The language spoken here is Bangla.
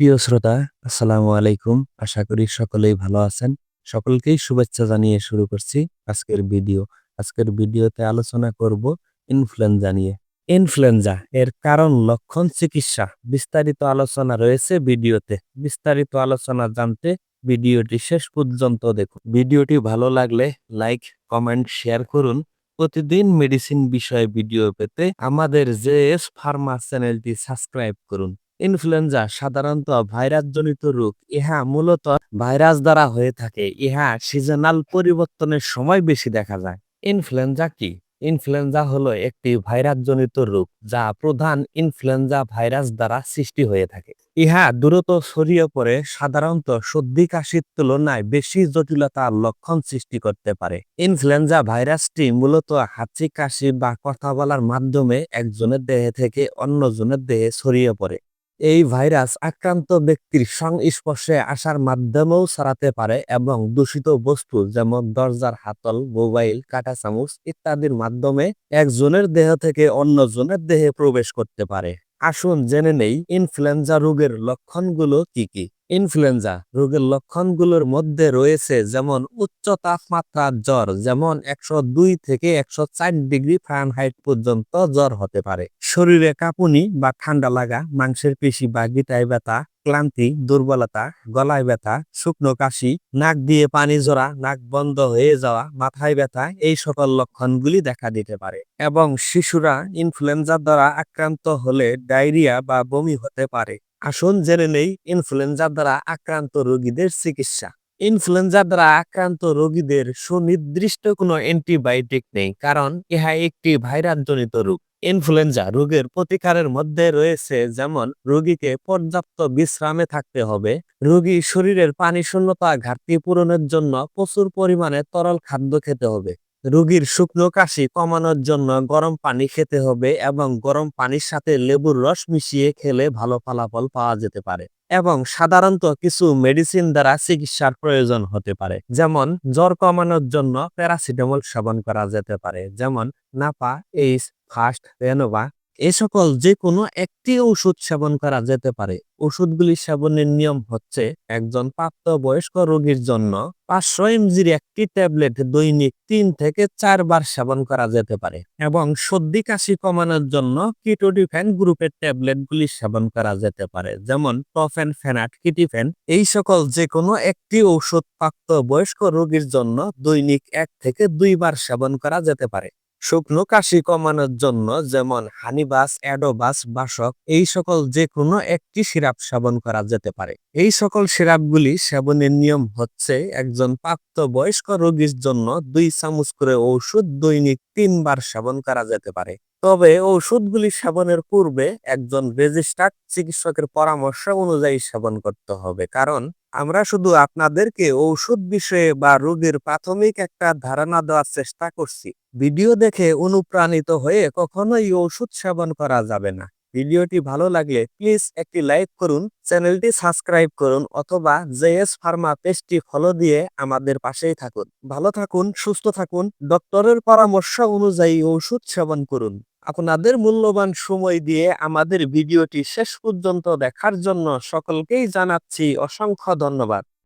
প্রিয় শ্রোতা, আসসালামু আলাইকুম। আশা করি সকলেই ভালো আছেন। সকলকেই শুভেচ্ছা জানিয়ে শুরু করছি আজকের ভিডিও। আজকের ভিডিওতে আলোচনা করব ইনফ্লুয়েঞ্জা নিয়ে। ইনফ্লুয়েঞ্জা এর কারণ, লক্ষণ, চিকিৎসা। বিস্তারিত আলোচনা রয়েছে ভিডিওতে। বিস্তারিত আলোচনা জানতে ভিডিওটি শেষ পর্যন্ত দেখুন। ভিডিওটি ভালো লাগলে লাইক, কমেন্ট, শেয়ার করুন। প্রতিদিন মেডিসিন বিষয়ে ভিডিও পেতে আমাদের জেএস ফার্মা চ্যানেলটি সাবস্ক্রাইব করুন। ইনফ্লুয়েঞ্জা সাধারণত ভাইরাসজনিত রোগ। ইহা মূলত ভাইরাস দ্বারা হয়ে থাকে। ইহা সিজনাল পরিবর্তনের সময় বেশি দেখা যায়। ইনফ্লুয়েঞ্জা কি? ইনফ্লুয়েঞ্জা হলো একটি ভাইরাসজনিত রোগ যা প্রধান ইনফ্লুয়েঞ্জা ভাইরাস দ্বারা সৃষ্টি হয়ে থাকে। ইহা দ্রুত ছড়িয়ে পড়ে, সাধারণত সর্দি কাশির তুলনায় বেশি জটিলতার লক্ষণ সৃষ্টি করতে পারে। ইনফ্লুয়েঞ্জা ভাইরাসটি মূলত হাঁচি, কাশি বা কথা বলার মাধ্যমে একজনের দেহে থেকে অন্যজনের দেহে ছড়িয়ে পড়ে। এই ভাইরাস আক্রান্ত ব্যক্তির সংস্পর্শে আসার মাধ্যমেও ছড়াতে পারে এবং দূষিত বস্তু যেমন দরজার হাতল, মোবাইল, কাঁটা চামচ ইত্যাদির মাধ্যমে একজনের দেহ থেকে অন্যজনের দেহে প্রবেশ করতে পারে। আসুন জেনে নেই ইনফ্লুয়েঞ্জা রোগের লক্ষণগুলো কি কি? ইনফ্লুয়েঞ্জা রোগের লক্ষণগুলোর মধ্যে রয়েছে যেমন উচ্চ তাপমাত্রার জ্বর যেমন একশো দুই থেকে একশো চার ডিগ্রি ফারেনহাইট পর্যন্ত জ্বর হতে পারে। শরীরে কাঁপুনি বা ঠান্ডা লাগা, মাংসের পেশি বা গিটায় ব্যথা, ক্লান্তি, দুর্বলতা, গলায় ব্যথা, শুকনো কাশি, নাক দিয়ে পানি জড়া নাক বন্ধ হয়ে যাওয়া, মাথায় ব্যথা, এই সকল লক্ষণগুলি দেখা দিতে পারে। এবং শিশুরা ইনফ্লুয়েঞ্জার দ্বারা আক্রান্ত হলে ডায়রিয়া বা বমি হতে পারে। আসুন জেনে নেই ইনফ্লুয়েঞ্জা দ্বারা আক্রান্ত রোগীদের চিকিৎসা। ইনফ্লুয়েঞ্জা দ্বারা আক্রান্ত রোগীদের সুনির্দিষ্ট কোনো অ্যান্টিবায়োটিক নেই, কারণ ইহা একটি ভাইরাসজনিত রোগ। ইনফ্লুয়েঞ্জা রোগের প্রতিকারের মধ্যে রয়েছে যেমন, রোগীকে পর্যাপ্ত বিশ্রামে থাকতে হবে, রোগী শরীরের পানি শূন্যতা ঘাটতি পূরণের জন্য প্রচুর পরিমাণে তরল খাদ্য খেতে হবে। রোগীর শুকনো কাশি কমানোর জন্য গরম পানি খেতে হবে এবং গরম পানির সাথে লেবুর রস মিশিয়ে খেলে ভালো ফলাফল পাওয়া যেতে পারে এবং সাধারণত কিছু মেডিসিন দ্বারা চিকিৎসার প্রয়োজন হতে পারে। যেমন, জ্বর কমানোর জন্য প্যারাসিটামল সেবন করা যেতে পারে। যেমন, নাপা এইস ফাস্ট রেনোভা এ সকল যে কোনো একটি ওষুধ সেবন করা যেতে পারে। ওষুধগুলি সেবনের নিয়ম হচ্ছে, একজন প্রাপ্তবয়স্ক রোগীর জন্য পাঁচশো এমজির একটি ট্যাবলেট দৈনিক তিন থেকে চারবার সেবন করা যেতে পারে এবং সর্দি কাশি কমানোর জন্য কিটোডিফেন গ্রুপের ট্যাবলেটগুলি সেবন করা যেতে পারে, যেমন টফেন, ফেনাট, কিটিফেন। এই সকল যে কোনো একটি ঔষধ প্রাপ্তবয়স্ক রোগীর জন্য দৈনিক এক থেকে দুইবার সেবন করা যেতে পারে। শুকনো কাশি কমানোর জন্য যেমন হানিবাস অ্যাডোবাস বাসক, এই সকল যে কোনো একটি সিরাপ সেবন করা যেতে পারে। এই সকল সিরাপগুলি সেবনের নিয়ম হচ্ছে একজন প্রাপ্তবয়স্ক রোগীর জন্য দুই চামচ করে ঔষধ দৈনিক তিনবার সেবন করা যেতে পারে। তবে ঔষধগুলি সেবনের পূর্বে একজন রেজিস্টার্ড চিকিৎসকের পরামর্শ অনুযায়ী সেবন করতে হবে। কারণ আমরা শুধু আপনাদেরকে ঔষধ বিষয়ে বা রোগের প্রাথমিক একটা ধারণা দেওয়ার চেষ্টা করছি। ভিডিও দেখে অনুপ্রাণিত হয়ে কখনোই ওষুধ সেবন করা যাবে না। ভিডিওটি ভালো লাগলে প্লিজ একটি লাইক করুন, চ্যানেলটি সাবস্ক্রাইব করুন অথবা জেএস ফার্মা পেজটি ফলো দিয়ে আমাদের পাশেই থাকুন। ভালো থাকুন, সুস্থ থাকুন, ডক্টরের পরামর্শ অনুযায়ী ওষুধ সেবন করুন। আপনাদের মূল্যবান সময় দিয়ে আমাদের ভিডিওটি শেষ পর্যন্ত দেখার জন্য সকলকেই জানাচ্ছি অসংখ্য ধন্যবাদ।